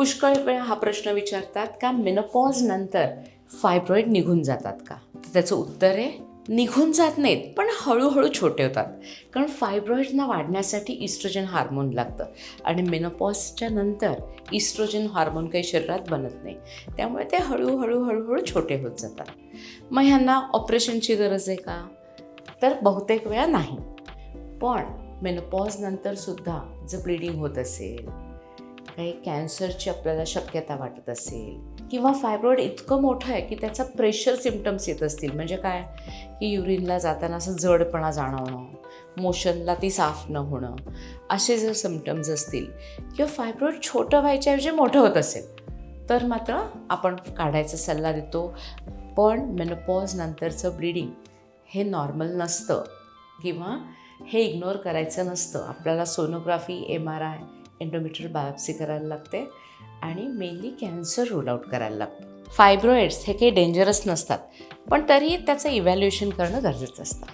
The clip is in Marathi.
पुष्कळ वेळा हा प्रश्न विचारतात का मेनोपॉज नंतर फायब्रॉईड निघून जातात का? त्याचं उत्तर आहे निघून जात नाहीत पण हळूहळू छोटे होतात. कारण फायब्रॉईडना वाढण्यासाठी इस्ट्रोजन हार्मोन लागतं. आणि मेनोपॉजच्या नंतर इस्ट्रोजन हार्मोन काही शरीरात बनत नाही. त्यामुळे ते हळूहळू हळूहळू छोटे होत जातात. मग ह्यांना ऑपरेशनची गरज आहे का? तर बहुतेक वेळा नाही. पण मेनोपॉज नंतर सुद्धा जर ब्लिडिंग होत असेल काही कॅन्सरची आपल्याला शक्यता वाटत असेल किंवा फायब्रॉईड इतकं मोठं आहे की त्याचा प्रेशर सिमटम्स येत असतील. म्हणजे काय? की युरिनला जाताना असं जडपणा जाणवणं मोशनला ती साफ न होणं असे जर सिमटम्स असतील किंवा फायब्रॉईड छोटं व्हायच्याऐवजी मोठं होत असेल तर मात्र आपण काढायचा सल्ला देतो. पण मेनोपॉज नंतरचं ब्लिडिंग हे नॉर्मल नसतं किंवा हे इग्नोर करायचं नसतं. आपल्याला sonography M R I एंडोमीटर biopsy करायला लागते आणि मेनली कॅन्सर रूल आउट करायला लागतं. फायब्रॉइड्स हे काही डेंजरस नसतात पण तरीही त्याचं इव्हॅल्युएशन करणं गरजेचं असतं.